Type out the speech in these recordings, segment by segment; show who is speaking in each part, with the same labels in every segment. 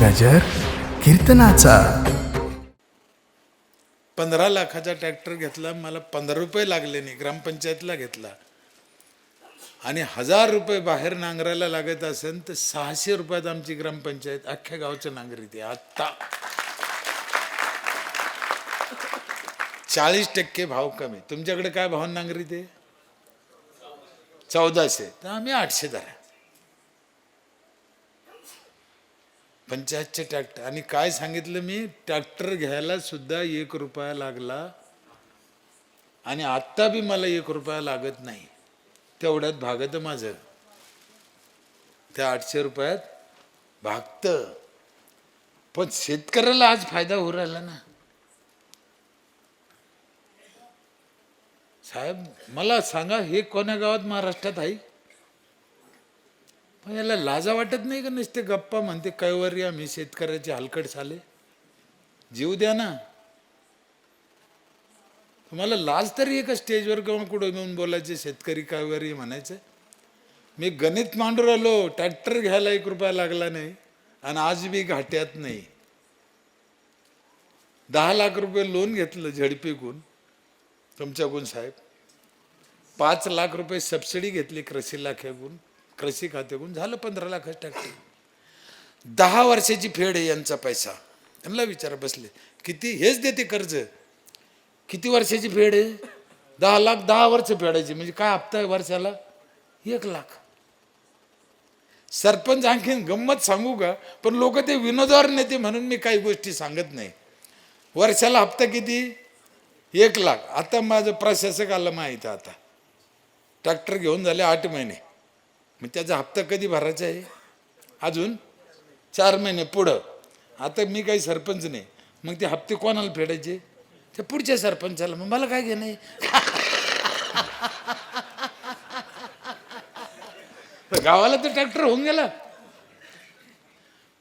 Speaker 1: गजर कीर्तनाचा.
Speaker 2: पंधरा लाखाचा ट्रॅक्टर घेतला मला पंधरा रुपये लागले नाही ग्रामपंचायतला घेतला. आणि हजार रुपये बाहेर नांगरायला लागत असेल तर सहाशे रुपयात आमची ग्रामपंचायत अख्ख्या गावचं नांगरीते आत्ता. चाळीस टक्के भाव कमी. तुमच्याकडे काय भाव नांगरीते चौदाशे. तर आम्ही आठशे धरा. पंचायतचे ट्रॅक्टर. आणि काय सांगितलं मी? ट्रॅक्टर घ्यायला सुद्धा एक रुपया लागला. आणि आत्ता बी मला एक रुपया लागत नाही. तेवढ्यात भागत माझं. त्या आठशे रुपयात भागतं. पण शेतकऱ्याला आज फायदा होऊ राहिला ना. साहेब मला सांगा हे कोण्या गावात महाराष्ट्रात आहे? पण याला लाजा वाटत नाही का नुसते गप्पा म्हणते कैवर या मी शेतकऱ्याचे हलकट झाले जीव द्या ना. तुम्हाला लाज तरी एका स्टेजवर किंवा कुठं घेऊन बोलायचे शेतकरी कैवर्य म्हणायचं. मी गणित मांडू राहिलो ट्रॅक्टर घ्यायला एक रुपया लागला नाही आणि आज बी घाट्यात नाही. दहा लाख रुपये लोन घेतलं झडपीकून तुमच्याकडून साहेब. पाच लाख रुपये सबसिडी घेतली कृषी इलाख्याकडून कृषी खात्याकडून झालं पंधरा लाखाचं टॅक्टर दहा वर्षाची फेड आहे यांचा पैसा. त्यांना विचारा बसले. किती? हेच देते कर्ज. किती वर्षाची फेड आहे? दहा लाख दहा वर्ष फेडायची. म्हणजे काय हप्ता आहे वर्षाला? एक लाख. सरपंच आणखीन गंमत सांगू का? पण लोक ते विनोदावर नेते म्हणून मी काही गोष्टी सांगत नाही. वर्षाला हप्ता किती? एक लाख. आता माझं प्रशासक आलं माहीत आता. ट्रॅक्टर घेऊन झाले आठ महिने. मग त्याचा हप्ता कधी भरायचा आहे? अजून चार महिने पुढं. आता मी काही सरपंच नाही. मग ते हप्ते कोणाला फेडायचे? ते पुढच्या सरपंचाला. मग मला काय घेणं आहे? तर गावाला तर ट्रॅक्टर होऊन गेला.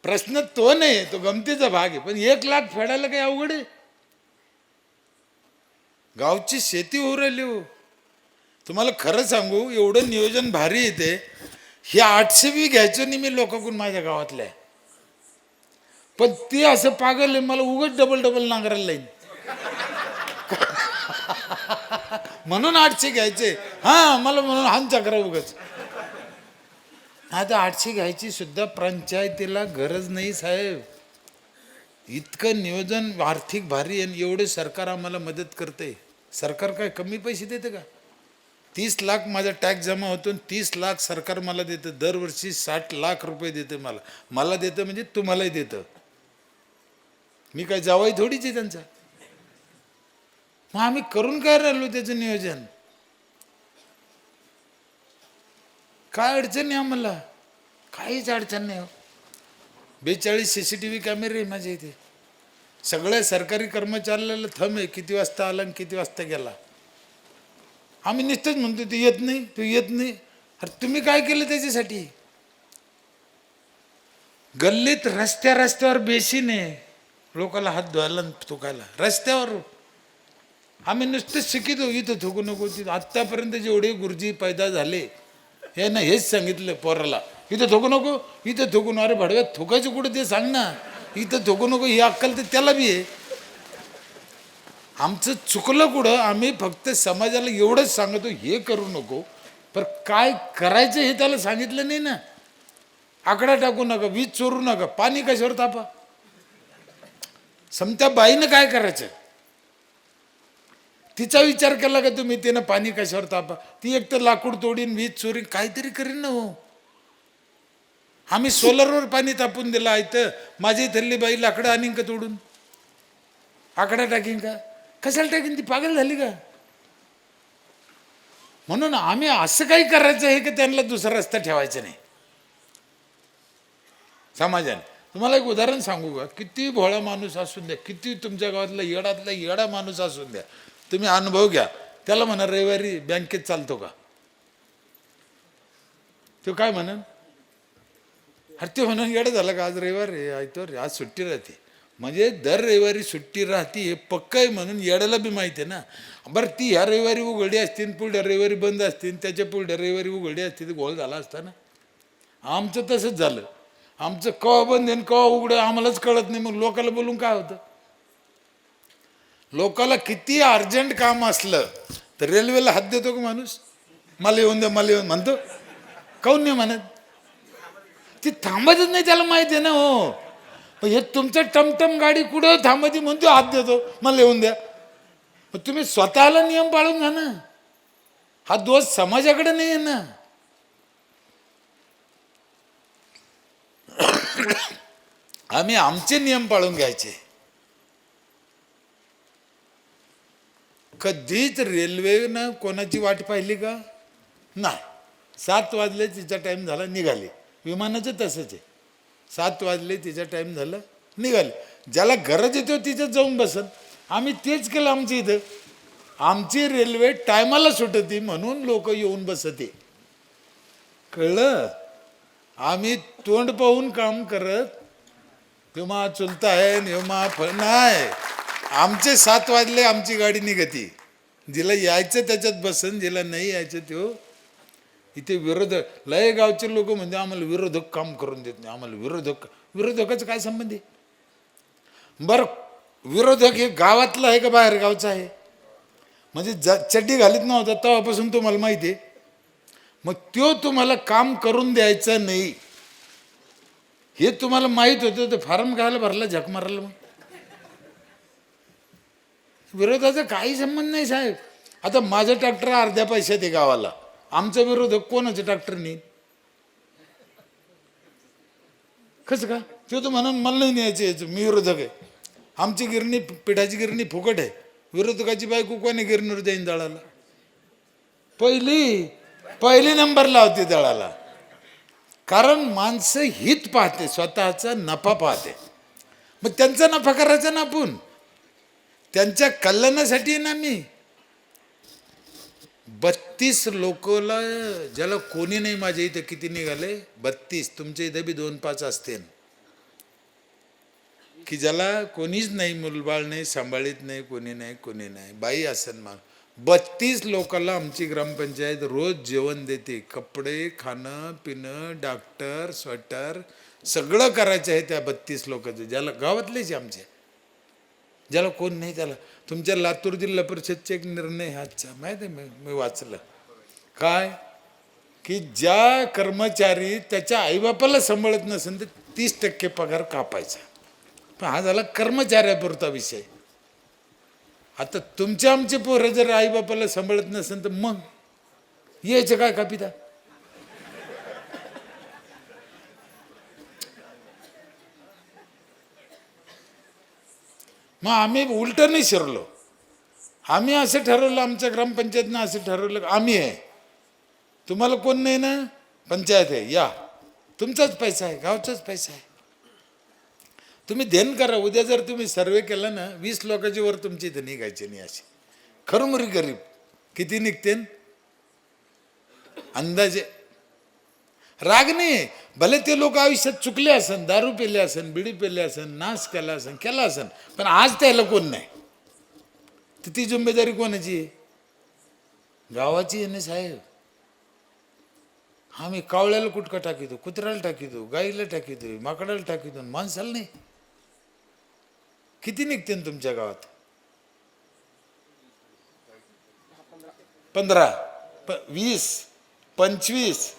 Speaker 2: प्रश्न तो नाही तो गमतीचा भाग आहे. पण एक लाख फेडायला काही अवघड आहे? गावची शेती होऊ राहिली हो. तुम्हाला खरं सांगू एवढं नियोजन भारी येते हे आठशे बी घ्यायचं नाही मी लोकांकडून माझ्या गावातल्या. पण ते असं पागल आहे मला उगच डबल डबल नांगरायला लाईन. म्हणून आठशे घ्यायचे. हा मला म्हणून हान चक्रा उगच. आता आठशे घ्यायची सुद्धा पंचायतीला गरज नाही साहेब. इतकं नियोजन आर्थिक भारी आहे एवढे सरकार आम्हाला मदत करते सरकार काय कमी पैसे देते का? तीस लाख माझा टॅक्स जमा होतो आणि तीस लाख सरकार मला देतं. दरवर्षी साठ लाख रुपये देतं मला. मला देतं म्हणजे तुम्हालाही देतं. मी काय जावाई थोडीच आहे त्यांचा. मग आम्ही करून काय राहिलो त्याचं नियोजन? काय अडचण नाही आम्हाला. काहीच अडचण नाही हो. बेचाळीस सी सी टी व्ही कॅमेरे आहे माझ्या इथे. सगळ्या सरकारी कर्मचाऱ्याला थंब आहे. किती वाजता आला आणि किती वाजता गेला. आम्ही नुसतंच म्हणतो ते येत नाही तो येत नाही. अरे तुम्ही काय केलं त्याच्यासाठी? गल्लीत रस्त्या रस्त्यावर बेशी आहे लोकाला हात धुवायला थुकायला. रस्त्यावर. आम्ही नुसतंच शिकितो इथं थुकू नको तिथं. आत्तापर्यंत जेवढे गुरुजी पैदा झाले हे ना हेच सांगितलं पोराला. इथं थुकू नको इथं थुकू नको. अरे भडव्यात थुकायचं कुठं ते सांग ना. इथं थुकू नको ही अक्कल तर त्याला बी आहे. आमचं चुकलं कुठं? आम्ही फक्त समाजाला एवढंच सांगतो हे करू नको. पर काय करायचं हे त्याला सांगितलं नाही ना. आकडा टाकू नका वीज चोरू नका पाणी कशावर तापा? समत्या बाईनं काय करायचं? तिचा विचार केला का तुम्ही? तिनं पाणी कशावर तापा? ती एक तर लाकूड तोडीन वीज चोरीन काहीतरी करीन ना हो. आम्ही सोलरवर पाणी तापून दिलं आहे तर माझी थल्ली बाई लाकडं आणीन का तोडून? आकडा टाकीन का? कशाला टाकीन ती पागल झाली का? म्हणून आम्ही असं काही करायचं आहे की त्यांना दुसरा रस्ता ठेवायचा नाही. समाजाने. तुम्हाला एक उदाहरण सांगू का? किती भोळा माणूस असून द्या किती तुमच्या गावातला येडातला येडा माणूस असून द्या. तुम्ही अनुभव घ्या. त्याला म्हणा रविवारी बँकेत चालतो का? तो काय म्हणन? अरे ते म्हणून येडं झालं का आज रविवार रे आयतो रे आज सुट्टी राहते. म्हणजे दर रविवारी सुट्टी राहते हे पक्क आहे म्हणून येड्याला बी माहिती आहे ना. बरं ती ह्या रविवारी उघडी असतील पुढल्या रविवारी बंद असतील त्याच्या पुढल्या रविवारी उघडी असतील गोळ झाला असता ना. आमचं तसंच झालं. आमचं कवा बंद आहे कवा उघडं आम्हालाच कळत नाही. मग लोकाला बोलून काय होतं? लोकाला किती अर्जंट काम असलं तर रेल्वेला हात देतो का माणूस? मला येऊन द्या मला येऊन म्हणतो? काऊन नाही म्हणत? ती थांबतच नाही त्याला माहिती आहे ना हो. पण हे तुमचं टमटम गाडी कुठं? थांबती म्हणतो हात देतो. मला येऊन द्या. मग तुम्ही स्वतःला नियम पाळून घ्या ना. हा दोष समाजाकडे नाही आहे ना आम्ही आमचे नियम पाळून घ्यायचे. कधीच रेल्वेनं कोणाची वाट पाहिली का? नाही. सात वाजले तिचा टाईम झाला निघाली. विमानाचं तसंच आहे. सात वाजले तिचा टाईम झालं निघाले. ज्याला गरज येतो तिथं जाऊन बसत आम्ही तेच केलं आमच्या इथं. आमची रेल्वे टायमाला सुटते म्हणून लोक येऊन बसते. कळलं? आम्ही तोंड पाहून काम करत तेव्हा चुलता आहे नेव्हा फ नाही. आमचे सात वाजले आमची गाडी निघती. जिला यायचं त्याच्यात बसन जिला नाही यायचं तो इथे विरोधक लय गावचे लोक म्हणजे आम्हाला विरोधक काम करून देत नाही आम्हाला विरोधक विरोधकाचं काय संबंध आहे? बरं विरोधक हे गावातलं आहे का बाहेर गावचं आहे? म्हणजे ज चड्डी घालीत नव्हता तेव्हापासून तुम्हाला माहिती आहे. मग तो तुम्हाला काम करून द्यायचं नाही. हे तुम्हाला माहीत होतं तर फार्म घ्यायला भरला झक मारायला मग. विरोधाचा काही संबंध नाही साहेब. आता माझं ट्रॅक्टर अर्ध्या पैशात आहे गावाला. आमचा विरोधक कोणाचं ट्रॅक्टर नाही कसं का? तो तो म्हणून मला नाही न्यायचं यायचं मी विरोधक आहे. आमची गिरणी पिठाची गिरणी फुकट आहे. विरोधकाची बायको कोणी गिरणीवर जाईन दळाला? पहिली पहिली नंबर लावते दळाला. कारण माणसं हित पाहते स्वतःचा नफा पाहते. मग त्यांचा नफा करायचा ना आपण? त्यांच्या कल्याणासाठी ना मी? बत्तीस लोकला ज्याला कोणी नाही माझ्या इथं किती निघाले? बत्तीस. तुमच्या इथं बी दोन पाच असतील. की ज्याला कोणीच नाही मुलबाळ नाही सांभाळीत नाही कोणी नाही कोणी नाही. बाई असेल मग बत्तीस लोकांना आमची ग्रामपंचायत रोज जेवण देते. कपडे खाणं पिणं डॉक्टर स्वेटर सगळं करायचं आहे त्या बत्तीस लोकांचं. ज्याला गावातलेच आहे आमचे. ज्याला कोण नाही त्याला तुमच्या लातूर जिल्हा परिषदचा एक निर्णय आहे आजचा माहिती आहे मी मी वाचलं. काय? की ज्या कर्मचारी त्याच्या आईबापाला सांभाळत नसेल तर तीस टक्के पगार कापायचा. पण हा झाला कर्मचाऱ्यापुरता विषय. आता तुमच्या आमचे पोरं जर आईबापाला सांभाळत नसेल तर मग? यायचं काय कापिता मग आम्ही उलटं नाही शिरलो. आम्ही असं ठरवलं आमच्या ग्रामपंचायतनं असं ठरवलं आम्ही आहे. तुम्हाला कोण नाही ना? पंचायत आहे. या. तुमचाच पैसा आहे गावचाच पैसा आहे. तुम्ही ध्यान करा. उद्या जर तुम्ही सर्वे केला ना वीस लोकांची वर तुमची इथं निघायची नाही अशी. खरमुरी गरीब. किती निघतेन अंदाजे. राग नाही. भले ते लोक आयुष्यात चुकले असन दारू पेले असन बिडी पेले असन नाश केला असन केला असन पण आज त्याला कोण नाही? तर ती जिम्मेदारी कोणाची आहे? गावाची आहे ना साहेब? आम्ही कावळ्याला कुटका टाकितो कुत्र्याला टाकितो गाईला टाकितो माकडाला टाकितो माणसाला नाही. किती निघते ना तुमच्या गावात? पंधरा. प वीस पंचवीस.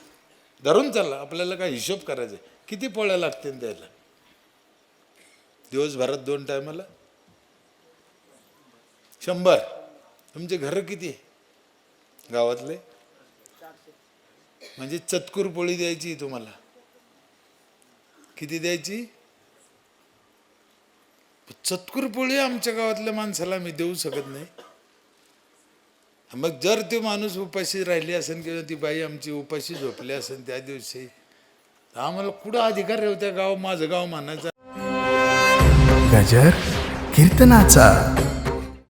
Speaker 2: धरून चालला. आपल्याला काय हिशोब करायचा आहे. किती पोळ्या लागतील त्याला? दिवसभरात दोन टायमाला? शंभर. तुमचे घर किती आहे? गावातले? म्हणजे चतकूर पोळी द्यायची तुम्हाला. किती द्यायची? चतकूर पोळी आमच्या गावातल्या माणसाला मी देऊ शकत नाही. मग जर ते माणूस उपाशी राहिली असेल किंवा ती बाई आमची उपाशी झोपली असेल त्या दिवशी तर आम्हाला कुठं अधिकार होत्या गाव माझं गाव मानायचा?
Speaker 1: गजर कीर्तनाचा.